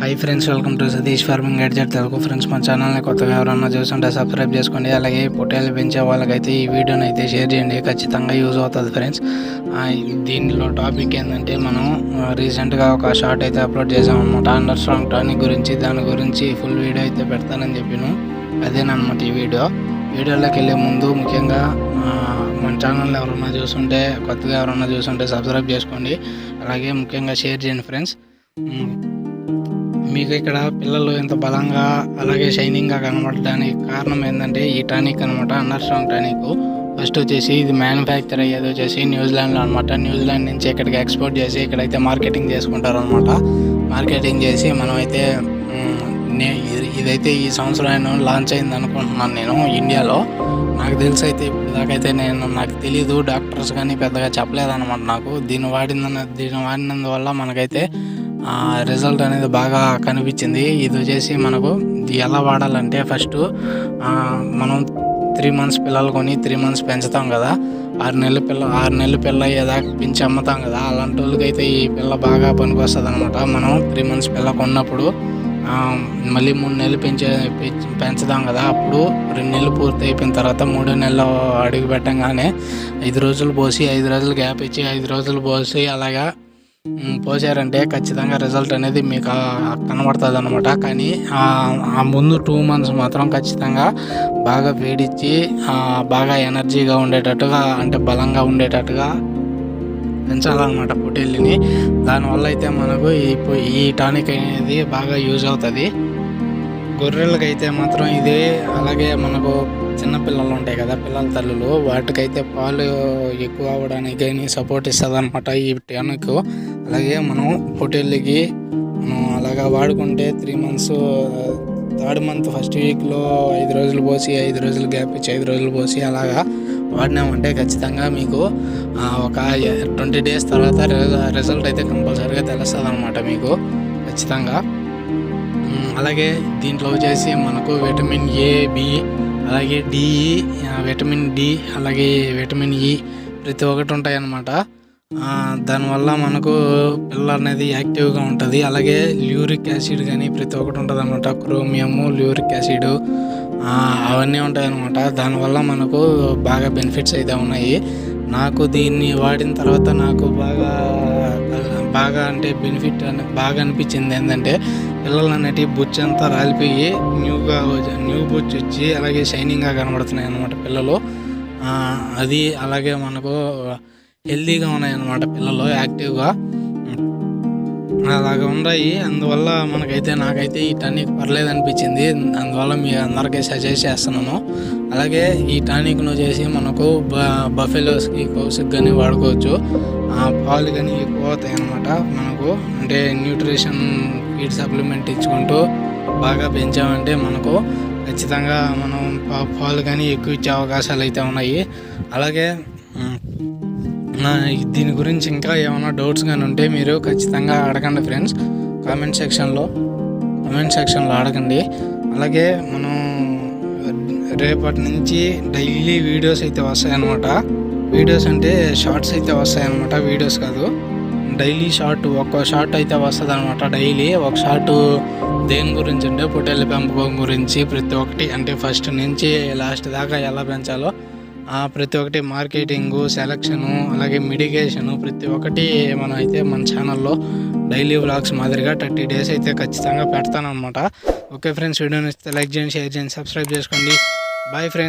Hi friends welcome to Satish farming gadget Telugu friends మా ఛానల్ని కొత్తగా ఎవరన్నా చూస్తుంటే సబ్స్క్రైబ్ చేసుకోండి. అలాగే పొట్టేలు పెంచే వాళ్ళకైతే ఈ వీడియోని అయితే షేర్ చేయండి. ఖచ్చితంగా యూజ్ అవుతుంది ఫ్రెండ్స్ దీనిలో టాపిక్ ఏంటంటే మనం రీసెంట్గా ఒక షార్ట్ అయితే అప్లోడ్ చేసామన్నమాట అనమాట అండర్ స్ట్రాంగ్ టానిక్ గురించి దాని గురించి ఫుల్ వీడియో అయితే పెడతానని చెప్పాను. అదేనమాట ఈ వీడియో వీడియోలోకి వెళ్ళే ముందు ముఖ్యంగా మన ఛానల్ ఎవరన్నా చూస్తుంటే కొత్తగా ఎవరన్నా చూస్తుంటే సబ్స్క్రైబ్ చేసుకోండి. అలాగే ముఖ్యంగా షేర్ చేయండి ఫ్రెండ్స్ మీకు ఇక్కడ పిల్లలు ఎంత బలంగా అలాగే షైనింగ్గా కనబడడానికి కారణం ఏంటంటే ఈ టానిక్ అనమాట అన్నర్ స్ట్రాంగ్ టానిక్ ఫస్ట్ వచ్చేసి ఇది మ్యానుఫ్యాక్చర్ అయ్యేది వచ్చేసి న్యూజిలాండ్లో అనమాట న్యూజిలాండ్ నుంచి ఇక్కడికి ఎక్స్పోర్ట్ చేసి ఇక్కడైతే మార్కెటింగ్ చేసుకుంటారు అనమాట మార్కెటింగ్ చేసి మనమైతే నే ఇది- ఇదైతే ఈ సంవత్సరం లాంచ్ అయింది అనుకుంటున్నాను నేను ఇండియాలో నాకు తెలిసి అయితే ఇప్పుడు దాకైతే నేను నాకు తెలియదు డాక్టర్స్ కానీ పెద్దగా చెప్పలేదన్నమాట నాకు. దీన్ని వాడిన దీన్ని వాడినందువల్ల మనకైతే రిజల్ట్ అనేది బాగా కనిపించింది. ఇది వచ్చేసి మనకు ఎలా వాడాలంటే ఫస్ట్ మనం త్రీ మంత్స్ పిల్లలు కొని త్రీ మంత్స్ పెంచుతాం కదా. ఆరు నెలల పిల్ల ఆరు నెలల పిల్ల ఏదాకా పెంచి అమ్ముతాం కదా. అలాంటి వాళ్ళకైతే ఈ పిల్ల బాగా పనికొస్తుంది అనమాట మనం త్రీ మంత్స్ పిల్ల కొన్నప్పుడు మళ్ళీ మూడు నెలలు పెంచే పెంచ- పెంచుదాం కదా. అప్పుడు రెండు నెలలు పూర్తి అయిపోయిన తర్వాత మూడో నెలలో అడుగు పెట్టంగానే ఐదు రోజులు పోసి ఐదు రోజులు గ్యాప్ ఇచ్చి ఐదు రోజులు పోసి అలాగా పోసారంటే ఖచ్చితంగా రిజల్ట్ అనేది మీకు కనబడుతుంది అనమాట కానీ ఆ ముందు టూ మంత్స్ మాత్రం ఖచ్చితంగా బాగా వేడిచ్చి బాగా ఎనర్జీగా ఉండేటట్టుగా అంటే బలంగా ఉండేటట్టుగా పెంచాలన్నమాట పొట్టేళ్ళని దానివల్ల అయితే మనకు ఈ ఈ టానిక్ అనేది బాగా యూజ్ అవుతుంది. గొర్రెలకైతే అయితే మాత్రం ఇదే అలాగే మనకు చిన్న పిల్లలు ఉంటాయి కదా పిల్లల తల్లులు వాటికైతే పాలు ఎక్కువ అవ్వడానికి కానీ సపోర్ట్ ఇస్తుంది అనమాట ఈ టానిక్. అలాగే మనం పొట్టేళ్ళకి మనం అలాగా వాడుకుంటే three months third month first వీక్లో ఐదు రోజులు పోసి ఐదు రోజులు గ్యాప్ ఇచ్చి ఐదు రోజులు పోసి అలాగా వాడినామంటే ఖచ్చితంగా మీకు ఒక ట్వంటీ డేస్ తర్వాత రిజల్ట్ అయితే కంపల్సరీగా తెలుస్తుంది అనమాట మీకు ఖచ్చితంగా. అలాగే దీంట్లో వచ్చేసి మనకు విటమిన్ ఏ బి అలాగే డిఈ విటమిన్ డి అలాగే విటమిన్ ఈ e, ప్రతి ఒక్కటి ఉంటాయన్నమాట. దానివల్ల మనకు పిల్ల అనేది యాక్టివ్గా ఉంటుంది. అలాగే ల్యూరిక్ యాసిడ్ కానీ ప్రతి ఒక్కటి ఉంటుంది అనమాట క్రోమియము ల్యూరిక్ యాసిడ్ అవన్నీ ఉంటాయి అనమాట దానివల్ల మనకు బాగా బెనిఫిట్స్ అయితే ఉన్నాయి. నాకు దీన్ని వాడిన తర్వాత నాకు బాగా బాగా అంటే బెనిఫిట్ అని బాగా అనిపించింది ఏంటంటే పిల్లలు అనేటివి బుచ్చి అంతా రాలిపోయి న్యూగా న్యూ బుచ్చి వచ్చి అలాగే షైనింగ్గా కనబడుతున్నాయి అన్నమాట పిల్లలు అది అలాగే మనకు హెల్తీగా ఉన్నాయన్నమాట పిల్లలు యాక్టివ్గా. అలాగ ఉన్నాయి. అందువల్ల మనకైతే నాకైతే ఈ టానిక్ పర్లేదు అనిపించింది అందువల్ల మీ అందరికీ సజెస్ట్ చేస్తున్నాను. అలాగే ఈ టానిక్ను చేసి మనకు బ బఫెలోస్కి కౌసుకి కానీ వాడుకోవచ్చు. ఆ పాలు కానీ ఎక్కువ అవుతాయి అన్నమాట మనకు. అంటే న్యూట్రిషన్ ఫీడ్ సప్లిమెంట్ ఇచ్చుకుంటూ బాగా పెంచామంటే మనకు ఖచ్చితంగా మనం పాలు కానీ ఎక్కువ ఇచ్చే అవకాశాలు అయితే ఉన్నాయి. అలాగే దీని గురించి ఇంకా ఏమైనా డౌట్స్ కానీ ఉంటే మీరు ఖచ్చితంగా అడగండి ఫ్రెండ్స్. కామెంట్ సెక్షన్లో కామెంట్ సెక్షన్లో అడగండి. అలాగే మనం రేపటి నుంచి డైలీ వీడియోస్ అయితే వస్తాయన్నమాట. వీడియోస్ అంటే షార్ట్స్ అయితే వస్తాయన్నమాట వీడియోస్ కాదు. డైలీ షార్ట్ ఒక్క షార్ట్ అయితే వస్తుంది అనమాట డైలీ. ఒక షార్ట్ దేని గురించి అంటే పొట్టేళ్ళ పెంపకం గురించి ప్రతి ఒక్కటి. అంటే ఫస్ట్ నుంచి లాస్ట్ దాకా ఎలా పెంచాలో ప్రతి ఒక్కటి మార్కెటింగ్ సెలక్షను అలాగే మిడిగేషను ప్రతి ఒక్కటి మనం అయితే మన ఛానల్లో డైలీ వ్లాగ్స్ మాదిరిగా థర్టీ డేస్ అయితే ఖచ్చితంగా పెడతాను అనమాట ఓకే ఫ్రెండ్స్ వీడియోని లైక్ చేయండి షేర్ చేయండి సబ్స్క్రైబ్ చేసుకోండి. Bye friends.